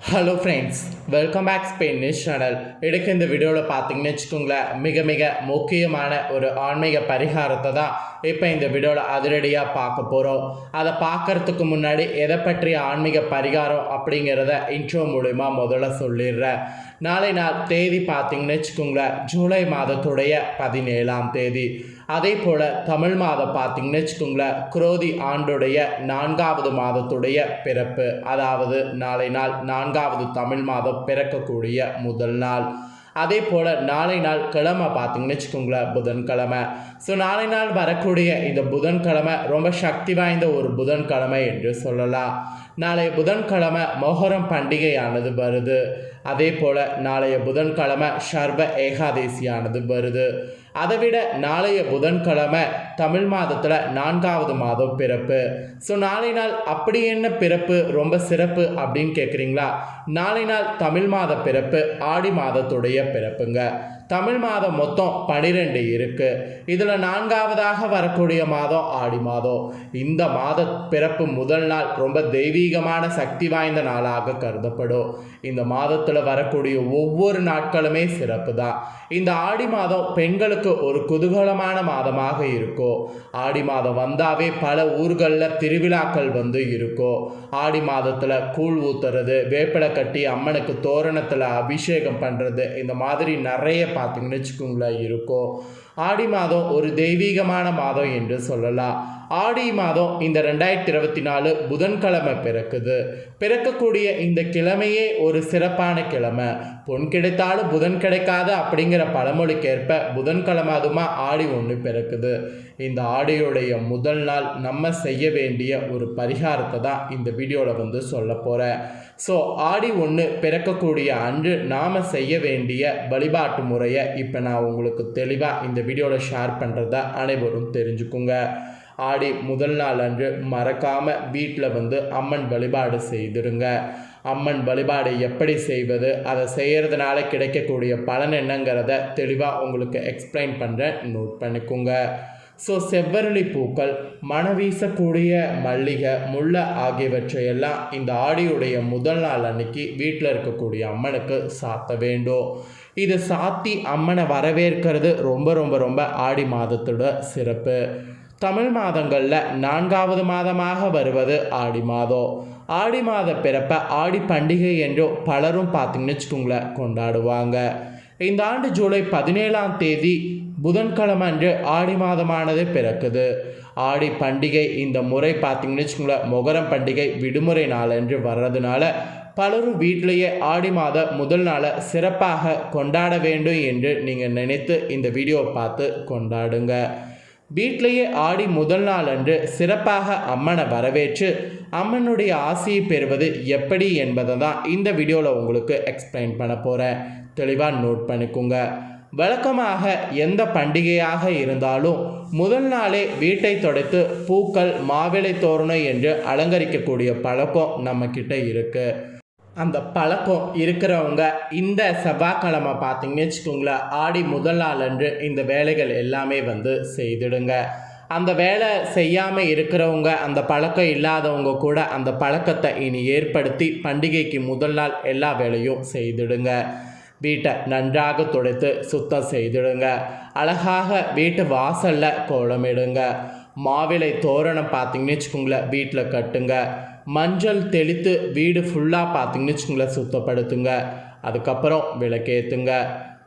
Hello friends welcome back Spain news channel எடுக்க இந்த வீடியோவில் பார்த்தீங்கன்னு வச்சுக்கோங்களேன் மிக மிக முக்கியமான ஒரு ஆன்மீக பரிகாரத்தை தான் இப்போ இந்த வீடியோவில் அதிரடியாக பார்க்க போகிறோம் அதை பார்க்கறதுக்கு முன்னாடி எதை பற்றிய ஆன்மீக பரிகாரம் அப்படிங்கிறத இன்ட்ரோ மூலிமா முதல்ல சொல்லிடுறேன். நாளை நாள் தேதி பார்த்தீங்கன்னு வச்சுக்கோங்களேன் ஜூலை மாதத்துடைய பதினேழாம் தேதி. அதே போல் தமிழ் மாதம் பார்த்தீங்கன்னு வச்சுக்கோங்களேன் குரோதி ஆண்டுடைய நான்காவது மாதத்துடைய பிறப்பு. அதாவது நாளை நாள் நான்காவது தமிழ் மாதம் பிறக்கக்கூடிய முதல் நாள். அதே போல் நாளை நாள் கிழமை பார்த்தீங்கன்னு வச்சுக்கோங்களேன் புதன்கிழமை. ஸோ நாளை நாள் வரக்கூடிய இந்த புதன்கிழமை ரொம்ப சக்தி வாய்ந்த ஒரு புதன்கிழமை என்று சொல்லலாம். நாளைய புதன்கிழமை மொஹரம் பண்டிகையானது வருது. அதே போல் நாளைய புதன்கிழமை சர்வ ஏகாதேசியானது வருது. அதை விட நாளைய புதன்கிழமை தமிழ் மாதத்தில் நான்காவது மாதம் பிறப்பு. ஸோ நாளை நாள் அப்படி என்ன பிறப்பு? ரொம்ப சிறப்பு அப்படின்னு கேட்குறீங்களா நாளை நாள் தமிழ் மாத பிறப்பு ஆடி மாதத்துடைய பிறப்புங்க. தமிழ் மாதம் மொத்தம் பனிரெண்டு இருக்குது இதில் நான்காவதாக வரக்கூடிய மாதம் ஆடி மாதம். இந்த மாத பிறப்பு முதல் நாள் ரொம்ப தெய்வீகமான சக்தி வாய்ந்த நாளாக கருதப்படும். இந்த மாதத்தில் வரக்கூடிய ஒவ்வொரு நாட்களுமே சிறப்பு தான். இந்த ஆடி மாதம் பெண்களுக்கு ஒரு குதூகலமான மாதமாக இருக்கும். ஆடி மாதம் வந்தாவே பல ஊர்களில் திருவிழாக்கள் வந்து இருக்கும். ஆடி மாதத்தில் கூழ் ஊத்துறது வேப்பிலை கட்டி அம்மனுக்கு தோரணத்தில் அபிஷேகம் பண்ணுறது இந்த மாதிரி நிறைய பார்த்தீங்கன்னு வச்சுக்கோங்களேன் இருக்கும் ஆடி மாதம் ஒரு தெய்வீகமான மாதம் என்று சொல்லலாம். ஆடி மாதம் இந்த ரெண்டாயிரத்தி இருபத்தி நாலு புதன்கிழமை பிறக்குது. பிறக்கக்கூடிய இந்த கிழமையே ஒரு சிறப்பான கிழமை. பொன் கிடைத்தாலும் புதன் கிடைக்காது அப்படிங்கிற பழமொழிக்கேற்ப புதன்கிழமை அதுமா ஆடி ஒன்று பிறக்குது. இந்த ஆடியுடைய முதல் நாள் நம்ம செய்ய வேண்டிய ஒரு பரிகாரத்தை தான் இந்த வீடியோவில் வந்து சொல்ல போகிறேன் ஸோ ஆடி ஒன்று பிறக்கக்கூடிய அன்று நாம் செய்ய வேண்டிய வழிபாட்டு முறையை இப்போ நான் உங்களுக்கு தெளிவாக இந்த வீடியோவில் ஷேர் பண்ணுறத அனைவரும் தெரிஞ்சுக்குங்க. ஆடி முதல் நாள் அன்று மறக்காமல் வீட்டில் வந்து அம்மன் வழிபாடு செய்திருங்க. அம்மன் வழிபாடு எப்படி செய்வது அதை செய்கிறதுனால கிடைக்கக்கூடிய பலன் என்னங்கிறத தெளிவாக உங்களுக்கு எக்ஸ்பிளைன் பண்ணுறேன் நோட் பண்ணிக்கோங்க. ஸோ செவ்வரளி பூக்கள் மணவீசக்கூடிய மல்லிகை முல்லை ஆகியவற்றையெல்லாம் இந்த ஆடியுடைய முதல் நாள் அன்னைக்கு வீட்டில் இருக்கக்கூடிய அம்மனுக்கு சாத்த வேண்டும். இது சாத்தி அம்மனை வரவேற்கிறது ரொம்ப ரொம்ப ரொம்ப ஆடி மாதத்தோட சிறப்பு. தமிழ் மாதங்களில் நான்காவது மாதமாக வருவது ஆடி மாதம். ஆடி மாத பிறப்பை ஆடி பண்டிகை என்றோ பலரும் பார்த்திங்கன்னு வச்சுக்கோங்களேன் கொண்டாடுவாங்க. இந்த ஆண்டு ஜூலை பதினேழாம் தேதி புதன்கிழமை அன்று ஆடி மாதமானது பிறக்குது. ஆடி பண்டிகை இந்த முறை பார்த்தீங்கன்னு வச்சுக்கோங்களேன் மொகரம் பண்டிகை விடுமுறை நாள் என்று வர்றதுனால பலரும் வீட்டிலேயே ஆடி மாத முதல் நாளை சிறப்பாக கொண்டாட வேண்டும் என்று நீங்கள் நினைத்து இந்த வீடியோவை பார்த்து கொண்டாடுங்க. வீட்டிலேயே ஆடி முதல் நாள் அன்று சிறப்பாக அம்மனை வரவேற்று அம்மனுடைய ஆசையை பெறுவது எப்படி என்பதை தான் இந்த வீடியோவில் உங்களுக்கு எக்ஸ்பிளைன் பண்ண போகிறேன் தெளிவாக நோட் பண்ணிக்கோங்க. வழக்கமாக எந்த பண்டிகையாக இருந்தாலும் முதல் நாளே வீட்டை தொடைத்து பூக்கள் மாவிளை தோரணம் என்று அலங்கரிக்கக்கூடிய பழக்கம் நம்மக்கிட்ட இருக்குது அந்த பழக்கம் இருக்கிறவங்க இந்த செவ்வாய்க்கிழமை பார்த்தீங்கன்னு வச்சுக்கோங்களேன் ஆடி முதல் நாள் அன்று இந்த வேலைகள் எல்லாமே வந்து செய்திடுங்க. அந்த வேலை செய்யாமல் இருக்கிறவங்க அந்த பழக்கம் இல்லாதவங்க கூட அந்த பழக்கத்தை இனி ஏற்படுத்தி பண்டிகைக்கு முதல் நாள் எல்லா வேலையும் செய்திடுங்க. வீட்டை நன்றாக துடைத்து சுத்தம் செய்திடுங்க. அழகாக வீட்டு வாசலில் கோலமிடுங்க. மாவிலை தோரணம் பார்த்தீங்கன்னு வச்சுக்கோங்களேன் வீட்டில் கட்டுங்க. மஞ்சள் தெளித்து வீடு ஃபுல்லாக பார்த்தீங்கன்னு வச்சுங்களேன் சுத்தப்படுத்துங்க. அதுக்கப்புறம் விளக்கேற்றுங்க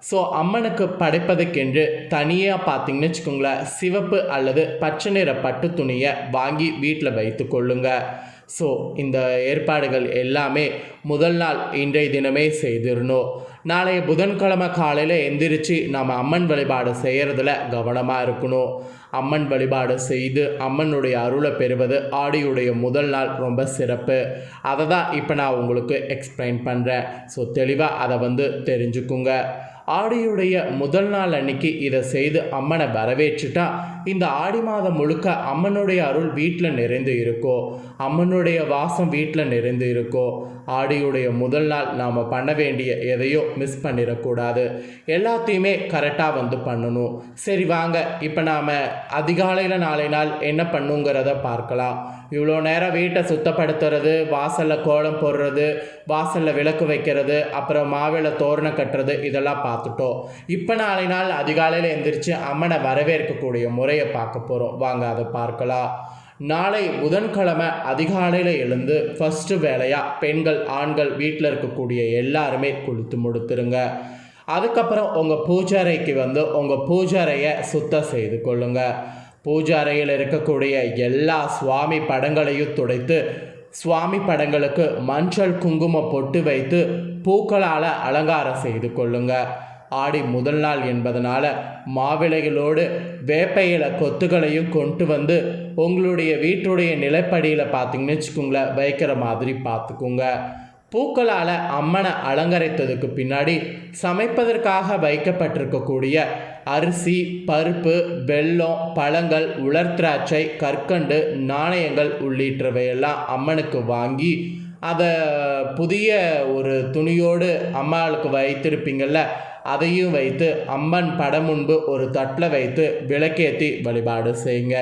ஸோ அம்மனுக்கு படைப்பதுக்கென்று தனியாக பார்த்தீங்கன்னு வச்சுக்கோங்களேன் சிவப்பு அல்லது பச்சை நிற பட்டு துணியை வாங்கி வீட்டில் வைத்து கொள்ளுங்க. ஸோ இந்த ஏற்பாடுகள் எல்லாமே முதல் நாள் இன்றைய தினமே செய்திடணும். நாளைய புதன்கிழமை காலையில் எந்திரிச்சு நம்ம அம்மன் வழிபாடு செய்கிறதுல கவனமாக இருக்கணும். அம்மன் வழிபாடு செய்து அம்மனுடைய அருளை பெறுவது ஆடியுடைய முதல் நாள் ரொம்ப சிறப்பு. அதை தான் இப்போ நான் உங்களுக்கு எக்ஸ்பிளைன் பண்ணுறேன் ஸோ தெளிவாக அதை வந்து தெரிஞ்சுக்குங்க. ஆடியுடைய முதல் நாள் அன்னைக்கு இதை செய்து அம்மனை வரவேற்றுட்டா இந்த ஆடி மாதம் முழுக்க அம்மனுடைய அருள் வீட்டில் நிறைந்து இருக்கோ அம்மனுடைய வாசம் வீட்டில் நிறைந்து இருக்கோ ஆடியுடைய முதல் நாள் நாம் பண்ண வேண்டிய எதையோ மிஸ் பண்ணிடக்கூடாது. எல்லாத்தையுமே கரெக்டாக வந்து பண்ணணும். சரி வாங்க இப்போ நாம் அதிகாலையில் நாளை நாள் என்ன பண்ணுங்கிறத பார்க்கலாம். இவ்வளோ நேரம் வீட்டை சுத்தப்படுத்துறது வாசலில் கோலம் போடுறது வாசலில் விளக்கு வைக்கிறது அப்புறம் மாவிளை தோரணம் கட்டுறது இதெல்லாம் பார்த்துட்டோம். இப்போ நாளை நாள் அதிகாலையில் எந்திரிச்சு அம்மனை வரவேற்கக்கூடிய முறையை பார்க்க போகிறோம் வாங்க அதை பார்க்கலாம். நாளை புதன்கிழமை அதிகாலையில் எழுந்து ஃபஸ்ட்டு வேலையாக பெண்கள் ஆண்கள் வீட்டில் இருக்கக்கூடிய எல்லாருமே குளித்து முடித்துருங்க. அதுக்கப்புறம் உங்கள் பூஜாரைக்கு வந்து உங்கள் பூஜாரையை சுத்தம் செய்து கொள்ளுங்கள் பூஜாரையில் இருக்கக்கூடிய எல்லா சுவாமி படங்களையும் துடைத்து சுவாமி படங்களுக்கு மஞ்சள் குங்குமம் பொட்டு வைத்து பூக்களால் அலங்காரம் செய்து கொள்ளுங்க. ஆடி முதல் நாள் என்பதனால மாவிளைகளோடு வேப்பையில கொத்துகளையும் கொண்டு வந்து உங்களுடைய வீட்டுடைய நிலப்படியில் பார்த்தீங்கன்னு வச்சுக்கோங்களேன் வைக்கிற மாதிரி பார்த்துக்குங்க பூக்களால் அம்மனை அலங்கரித்ததுக்கு பின்னாடி சமைப்பதற்காக வைக்கப்பட்டிருக்கக்கூடிய அரிசி பருப்பு வெல்லம் பழங்கள் உலர் திராட்சை கற்கண்டு நாணயங்கள் உள்ளிட்டவையெல்லாம் அம்மனுக்கு வாங்கி அதை புதிய ஒரு துணியோடு அம்மாளுக்கு வைத்திருப்பீங்கள்ல அதையும் வைத்து அம்மன் படம் முன்பு ஒரு தட்டில் வைத்து விளக்கேற்றி வழிபாடு செய்யுங்க.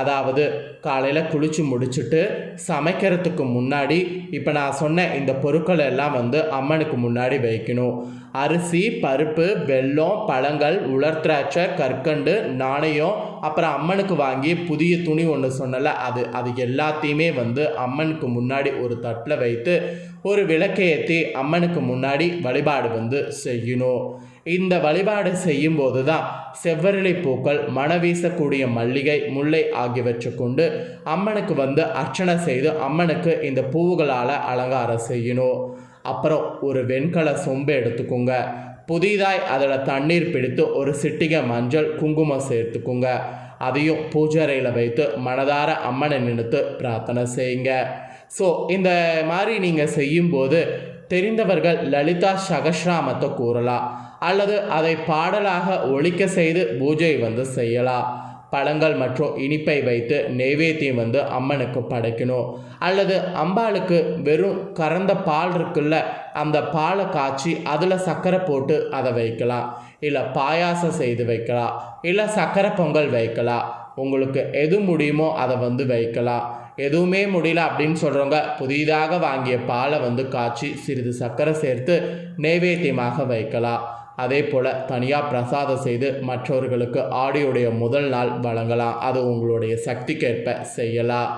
அதாவது காலையில் குளித்து முடிச்சுட்டு சமைக்கிறதுக்கு முன்னாடி இப்போ நான் சொன்ன இந்த பொருட்கள் எல்லாம் வந்து அம்மனுக்கு முன்னாடி வைக்கணும். அரிசி பருப்பு வெல்லம் பழங்கள் உலர் திராட்சை கற்கண்டு நாணயம் அப்புறம் அம்மனுக்கு வாங்கி புதிய துணி ஒன்று சொன்னல அது அது எல்லாத்தையுமே வந்து அம்மனுக்கு முன்னாடி ஒரு தட்டில் வைத்து ஒரு விளக்கையேற்றி அம்மனுக்கு முன்னாடி வழிபாடு வந்து செய்யணும். இந்த வழிபாடு செய்யும்போது தான் செவ்வரளி பூக்கள் மன வீசக்கூடிய மல்லிகை முல்லை ஆகியவற்றை கொண்டு அம்மனுக்கு வந்து அர்ச்சனை செய்து அம்மனுக்கு இந்த பூவுகளால் அலங்காரம் செய்யணும். அப்புறம் ஒரு வெண்கல சொம்பு எடுத்துக்கோங்க. புதிதாய் அதில் தண்ணீர் பிடித்து ஒரு சிட்டிகை மஞ்சள் குங்குமம் சேர்த்துக்கோங்க. அதையும் பூஜைறையில் வைத்து மனதார அம்மனை நினைத்து பிரார்த்தனை செய்யுங்க. ஸோ இந்த மாதிரி நீங்கள் செய்யும்போது தெரிந்தவர்கள் லலிதா சகஸ்ராமத்தை கூறலாம். அல்லது அதை பாடலாக ஒழிக்க செய்து பூஜை வந்து செய்யலாம் பழங்கள் மற்றும் இனிப்பை வைத்து நெய்வேத்தியம் வந்து அம்மனுக்கு படைக்கணும். அல்லது அம்பாளுக்கு வெறும் கறந்த பால் இருக்குல்ல அந்த பாலை காய்ச்சி அதில் சர்க்கரை போட்டு அதை வைக்கலாம் இல்லை பாயாசம் செய்து வைக்கலாம் இல்லை சர்க்கரை பொங்கல் வைக்கலாம் உங்களுக்கு எது முடியுமோ அதை வந்து வைக்கலாம் எதுவுமே முடியல அப்படின்னு சொல்கிறவங்க புதிதாக வாங்கிய பாலை வந்து காய்ச்சி சிறிது சர்க்கரை சேர்த்து நெய்வேத்தியமாக வைக்கலாம் அதே போல் தனியாக பிரசாதம் செய்து மற்றவர்களுக்கு ஆடியோடைய முதல் நாள் வழங்கலாம். அது உங்களுடைய சக்திக்கேற்ப செய்யலாம்.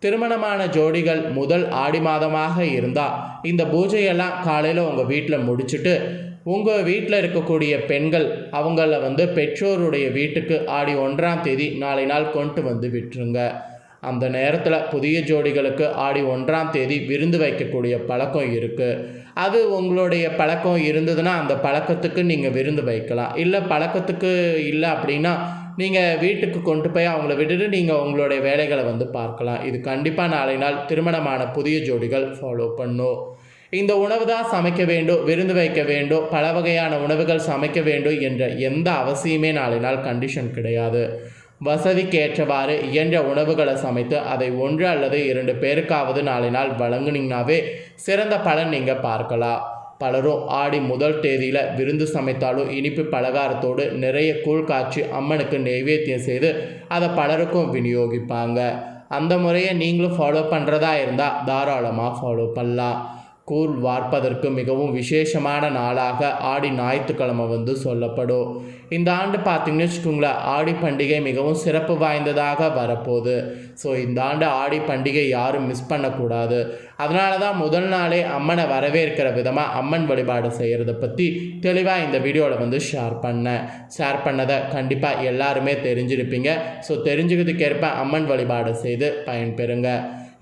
திருமணமான ஜோடிகள் முதல் ஆடி மாதமாக இருந்தால் இந்த பூஜையெல்லாம் காலையில் உங்கள் வீட்டில் முடிச்சுட்டு உங்கள் வீட்டில் இருக்கக்கூடிய பெண்கள் அவங்கள வந்து பெற்றோருடைய வீட்டுக்கு ஆடி ஒன்றாம் தேதி நாளை நாள் கொண்டு வந்து விட்டுருங்க. அந்த நேரத்தில் புதிய ஜோடிகளுக்கு ஆடி ஒன்றாம் தேதி விருந்து வைக்கக்கூடிய பழக்கம் இருக்குது அது உங்களுடைய பழக்கம் இருந்ததுன்னா அந்த பழக்கத்துக்கு நீங்கள் விருந்து வைக்கலாம். இல்லை பழக்கத்துக்கு இல்லை அப்படின்னா நீங்கள் வீட்டுக்கு கொண்டு போய் அவங்கள விட்டுட்டு நீங்கள் உங்களுடைய வேலைகளை வந்து பார்க்கலாம். இது கண்டிப்பாக நாளை நாள் திருமணமான புதிய ஜோடிகள் ஃபாலோ பண்ணும். இந்த உணவு தான் சமைக்க வேண்டும் விருந்து வைக்க வேண்டும் பல வகையான உணவுகள் சமைக்க வேண்டும் என்ற எந்த அவசியமே நாளை நாள் கண்டிஷன் கிடையாது. வசதிக்கேற்றவாறு இயன்ற உணவுகளை சமைத்து அதை ஒன்று அல்லது இரண்டு பேருக்காவது நாளை நாள் வழங்குனீங்கனாவே சிறந்த பலன் நீங்கள் பார்க்கலாம். பலரும் ஆடி முதல் தேதியில் விருந்து சமைத்தாலும் இனிப்பு பலகாரத்தோடு நிறைய கூழ் காய்ச்சி அம்மனுக்கு நெய்வேத்தியம் செய்து அதை பலருக்கும் விநியோகிப்பாங்க. அந்த முறையை நீங்களும் ஃபாலோ பண்ணுறதா இருந்தால் தாராளமாக ஃபாலோ பண்ணலாம். கூழ் வார்ப்பதற்கு மிகவும் விசேஷமான நாளாக ஆடி ஞாயிற்றுக்கிழமை வந்து சொல்லப்படும். இந்த ஆண்டு பார்த்திங்கன்னு வச்சுக்கோங்களேன் ஆடி பண்டிகை மிகவும் சிறப்பு வாய்ந்ததாக வரப்போகுது. ஸோ இந்த ஆண்டு ஆடி பண்டிகை யாரும் மிஸ் பண்ணக்கூடாது. அதனால தான் முதல் நாளே அம்மனை வரவேற்கிற விதமாக அம்மன் வழிபாடு செய்கிறத பற்றி தெளிவாக இந்த வீடியோவில் வந்து ஷேர் பண்ணேன். ஷேர் பண்ணதை கண்டிப்பாக எல்லாருமே தெரிஞ்சிருப்பீங்க. ஸோ தெரிஞ்சுக்கிறதுக்கேற்ப அம்மன் வழிபாடு செய்து பயன்பெறுங்க.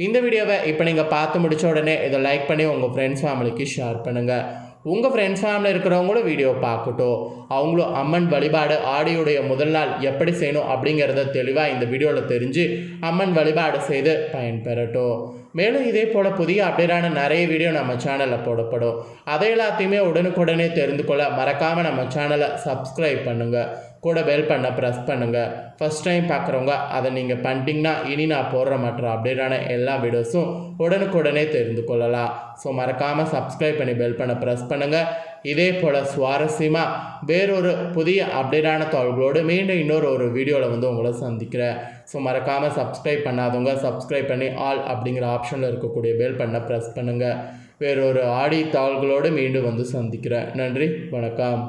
இந்த வீடியோவை இப்போ நீங்கள் பார்த்து முடித்த உடனே இதை லைக் பண்ணி உங்கள் ஃப்ரெண்ட்ஸ் ஃபேமிலிக்கு ஷேர் பண்ணுங்கள் உங்கள் ஃப்ரெண்ட்ஸ் ஃபேமிலியில் இருக்கிறவங்களும் வீடியோ பார்க்கட்டும். அவங்களும் அம்மன் வழிபாடு ஆடியோடைய முதல் நாள் எப்படி செய்யணும் அப்படிங்கிறத தெளிவாக இந்த வீடியோவில் தெரிஞ்சு அம்மன் வழிபாடு செய்து பயன்பெறட்டும். மேலும் இதே போல் புதிய அப்டேட்டான நிறைய வீடியோ நம்ம சேனலில் போடப்படும். அதை எல்லாத்தையுமே உடனுக்குடனே தெரிந்து கொள்ள மறக்காமல் நம்ம சேனலை சப்ஸ்கிரைப் பண்ணுங்கள் கூட பெல் பண்ண ப்ரெஸ் பண்ணுங்கள் ஃபஸ்ட் டைம் பார்க்குறவங்க அதை நீங்கள் பண்ணிட்டீங்கன்னா இனி நான் போடுற மற்ற அப்டேட்டான எல்லா வீடியோஸும் உடனுக்குடனே தெரிந்து கொள்ளலாம். ஸோ மறக்காமல் சப்ஸ்கிரைப் பண்ணி பெல் பண்ண ப்ரெஸ் பண்ணுங்கள் இதே போல் சுவாரஸ்யமாக வேறொரு புதிய அப்டேட்டான தகவல்களோடு மீண்டும் இன்னொரு ஒரு வீடியோவில் வந்து உங்களை சந்திக்கிறேன். ஸோ மறக்காமல் சப்ஸ்கிரைப் பண்ணாதவங்க சப்ஸ்கிரைப் பண்ணி ஆல் அப்படிங்கிற ஆப்ஷனில் இருக்கக்கூடிய பெல் பண்ண ப்ரெஸ் பண்ணுங்கள் வேறொரு ஆடி தாள்களோடு மீண்டும் வந்து சந்திக்கிறேன். நன்றி வணக்கம்.